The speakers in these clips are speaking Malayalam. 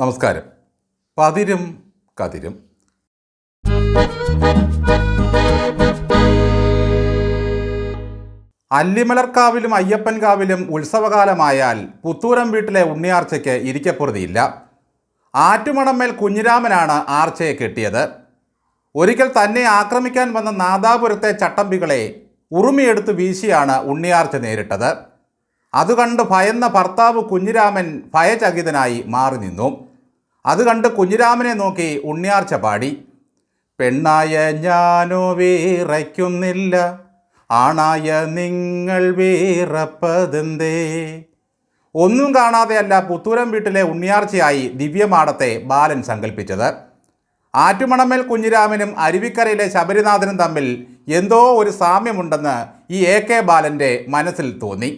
നമസ്കാരം. പതിരും കതിരും. അല്ലിമലർക്കാവിലും അയ്യപ്പൻകാവിലും ഉത്സവകാലമായാൽ പുത്തൂരം വീട്ടിലെ ഉണ്ണിയാർച്ചയ്ക്ക് ഇരിക്കപ്പുറതിയില്ല. ആറ്റുമണമേൽ കുഞ്ഞിരാമനാണ് ആർച്ചയെ കെട്ടിയത്. ഒരിക്കൽ തന്നെ ആക്രമിക്കാൻ വന്ന നാദാപുരത്തെ ചട്ടമ്പികളെ ഉറുമിയെടുത്ത് വീശിയാണ് ഉണ്ണിയാർച്ച നേരിട്ടത്. അതുകണ്ട് ഭയന്ന ഭർത്താവ് കുഞ്ഞിരാമൻ ഭയചകിതനായി മാറി നിന്നു അത് കണ്ട് കുഞ്ഞിരാമനെ നോക്കി ഉണ്ണിയാർച്ച പാടി. പെണ്ണായ ഞാനോ വീറയ്ക്കുന്നില്ല ആണായ നിങ്ങൾ വീറപ്പതെന്തേ? ഒന്നും കാണാതെയല്ല പുത്തൂരം വീട്ടിലെ ഉണ്ണിയാർച്ചയായി ദിവ്യമാടത്തെ ബാലൻ സങ്കല്പിച്ചത് ആറ്റുമണമേൽ കുഞ്ഞിരാമനും അരുവിക്കരയിലെ ശബരിനാഥനും തമ്മിൽ എന്തോ ഒരു സാമ്യമുണ്ടെന്ന് ഈ എ കെ ബാലന്റെ മനസ്സിൽ തോന്നി.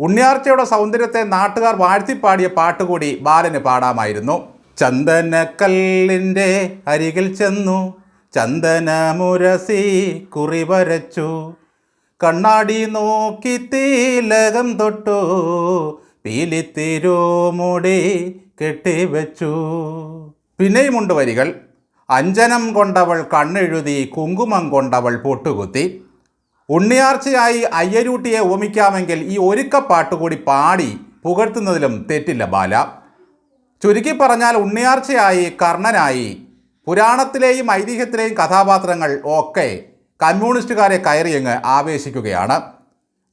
ഉണ്ണിയാർച്ചയുടെ സൗന്ദര്യത്തെ നാട്ടുകാർ വാഴ്ത്തിപ്പാടിയ പാട്ടുകൂടി ബാലന് പാടാമായിരുന്നു. ചന്ദനക്കല്ലിന്റെ അരികിൽ ചെന്നു ചന്ദനമുരസി കുറി വരച്ചു. കണ്ണാടി നോക്കി തീലകം തൊട്ടു പീലിത്തിരുമുടി കെട്ടിവെച്ചു. പിന്നെയുമുണ്ട് വരികൾ. അഞ്ജനം കൊണ്ടവൾ കണ്ണെഴുതി കുങ്കുമം കൊണ്ടവൾ പൊട്ടുകുത്തി. ഉണ്ണിയാർച്ചയായി അയ്യരൂട്ടിയെ ഓമിക്കാമെങ്കിൽ ഈ ഒരുക്കപ്പാട്ട് കൂടി പാടി പുകഴ്ത്തുന്നതിലും തെറ്റില്ല ബാല. ചുരുക്കി പറഞ്ഞാൽ ഉണ്ണിയാർച്ചയായി കർണനായി. പുരാണത്തിലെയും ഐതിഹ്യത്തിലെയും കഥാപാത്രങ്ങൾ ഒക്കെ കമ്മ്യൂണിസ്റ്റുകാരെ കയറിയങ്ങ് ആവേശിക്കുകയാണ്.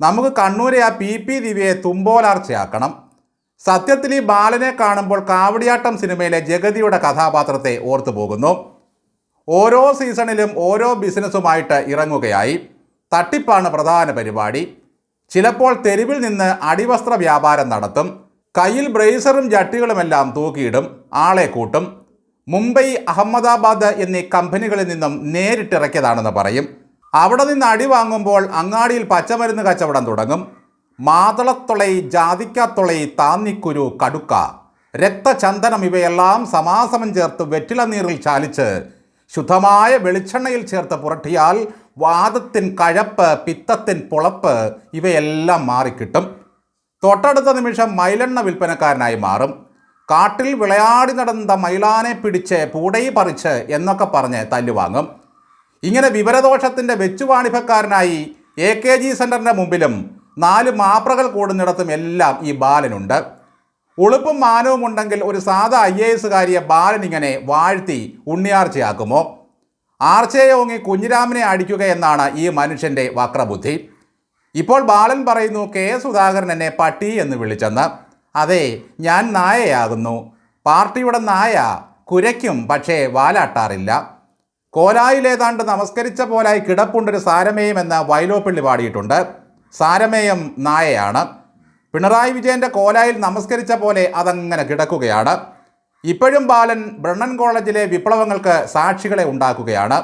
നമുക്ക് കണ്ണൂരെ ആ പി പി ദിവ്യയെ തുമ്പോലാർച്ചയാക്കണം. സത്യത്തിൽ ഈ ബാലനെ കാണുമ്പോൾ കാവടിയാട്ടം സിനിമയിലെ ജഗതിയുടെ കഥാപാത്രത്തെ ഓർത്തു പോകുന്നു. ഓരോ സീസണിലും ഓരോ ബിസിനസ്സുമായിട്ട് ഇറങ്ങുകയായി. തട്ടിപ്പാണ് പ്രധാന പരിപാടി. ചിലപ്പോൾ തെരുവിൽ നിന്ന് അടിവസ്ത്ര വ്യാപാരം നടത്തും. കയ്യിൽ ബ്രേസറും ജട്ടികളുമെല്ലാം തൂക്കിയിടും ആളെ കൂട്ടും. മുംബൈ അഹമ്മദാബാദ് എന്നീ കമ്പനികളിൽ നിന്നും നേരിട്ടിറക്കിയതാണെന്ന് പറയും. അവിടെ നിന്ന് അടി വാങ്ങുമ്പോൾ അങ്ങാടിയിൽ പച്ചമരുന്ന് കച്ചവടം തുടങ്ങും. മാതളത്തുളൈ ജാതിക്കാത്തുളൈ താന്നിക്കുരു കടുക്ക രക്തചന്ദനം ഇവയെല്ലാം സമാസമം ചേർത്ത് വെറ്റില നീറിൽ ചാലിച്ച് ശുദ്ധമായ വെളിച്ചെണ്ണയിൽ ചേർത്ത് പുരട്ടിയാൽ വാദത്തിൻ കഴപ്പ് പിത്തത്തിൻ പുളപ്പ് ഇവയെല്ലാം മാറിക്കിട്ടും. തൊട്ടടുത്ത നിമിഷം മൈലെണ്ണ വിൽപ്പനക്കാരനായി മാറും. കാട്ടിൽ വിളയാടി നടന്ന മൈലാനെ പിടിച്ച് പൂടൈ പറിച്ച് എന്നൊക്കെ പറഞ്ഞ് തല്ലുവാങ്ങും ഇങ്ങനെ വിവരദോഷത്തിന്റെ വെച്ചുവാണിഭക്കാരനായി എ കെ ജി സെന്ററിന്റെ മുമ്പിലും നാല് മാപ്രകൾ കൂടുന്നിടത്തും എല്ലാം ഈ ബാലനുണ്ട്. ഉളുപ്പും മാനവും ഉണ്ടെങ്കിൽ ഒരു സാധാ ഐ എ എസുകാരിയെ ബാലൻ ഇങ്ങനെ വാഴ്ത്തി ഉണ്ണിയാർച്ചയാക്കുമോ? ആർച്ചയെ ഓങ്ങി കുഞ്ഞിരാമനെ അടിക്കുക എന്നാണ് ഈ മനുഷ്യന്റെ വക്രബുദ്ധി. ഇപ്പോൾ ബാലൻ പറയുന്നു കെ സുധാകരൻ എന്നെ പട്ടി എന്ന് വിളിച്ചെന്ന്. അതെ ഞാൻ നായയാകുന്നു. പാർട്ടിയുടെ നായ കുരയ്ക്കും പക്ഷേ വാലാട്ടാറില്ല. കോലായിലേതാണ്ട് നമസ്കരിച്ച പോലായി കിടപ്പുണ്ടൊരു സാരമേയം എന്ന വൈലോപ്പിള്ളി പാടിയിട്ടുണ്ട്. സാരമേയം നായയാണ്. പിണറായി വിജയന്റെ കോലായിൽ നമസ്കരിച്ച പോലെ അതങ്ങനെ കിടക്കുകയാണ്. ഇപ്പോഴും ബാലൻ ബ്രണ്ണൻ കോളേജിലെ വിപ്ലവങ്ങൾക്ക് സാക്ഷികളെ ഉണ്ടാക്കുകയാണ്.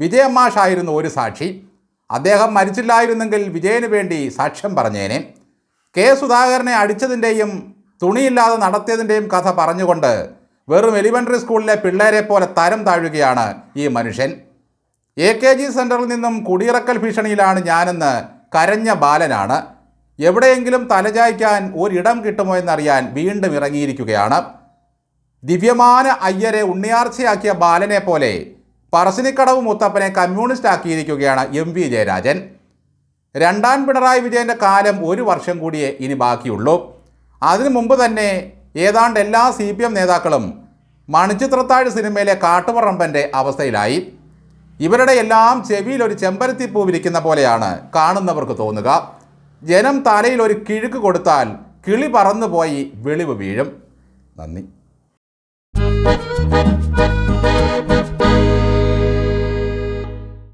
വിജയമ്മാഷായിരുന്നു ഒരു സാക്ഷി. അദ്ദേഹം മരിച്ചില്ലായിരുന്നെങ്കിൽ വിജയന് വേണ്ടി സാക്ഷ്യം പറഞ്ഞേനെ. കെ സുധാകരനെ അടിച്ചതിന്റെയും തുണിയില്ലാതെ നടത്തിയതിന്റെയും കഥ പറഞ്ഞുകൊണ്ട് വെറും എലിമെന്ററി സ്കൂളിലെ പിള്ളേരെ പോലെ തരം താഴുകയാണ് ഈ മനുഷ്യൻ. എ കെ ജി സെന്ററിൽ നിന്നും കുടിയിറക്കൽ ഭീഷണിയിലാണ് ഞാനെന്ന് കരഞ്ഞ ബാലനാണ്. എവിടെയെങ്കിലും തലചായ്ക്കാൻ ഒരിടം കിട്ടുമോ എന്നറിയാൻ വീണ്ടും ഇറങ്ങിയിരിക്കുകയാണ്. ദിവ്യമാന അയ്യരെ ഉണ്ണിയാർച്ചയാക്കിയ ബാലനെ പോലെ പറശ്ശിനിക്കടവ് മുത്തപ്പനെ കമ്മ്യൂണിസ്റ്റ് ആക്കിയിരിക്കുകയാണ് എം വി ജയരാജൻ. രണ്ടാം പിണറായി വിജയന്റെ കാലം ഒരു വർഷം കൂടിയേ ഇനി ബാക്കിയുള്ളൂ. അതിനു മുമ്പ് തന്നെ ഏതാണ്ട് എല്ലാ സി പി എം നേതാക്കളും മണിച്ചിത്രത്താഴ് സിനിമയിലെ കാട്ടുപറമ്പന്റെ അവസ്ഥയിലായി. ഇവരുടെ എല്ലാം ചെവിയിൽ ഒരു ചെമ്പരത്തി പൂ വിരിക്കുന്ന പോലെയാണ് കാണുന്നവർക്ക് തോന്നുക. ജനം തലയിൽ ഒരു കിഴുക്ക് കൊടുത്താൽ കിളി പറന്നുപോയി വെളിവ് വീഴും. നന്ദി.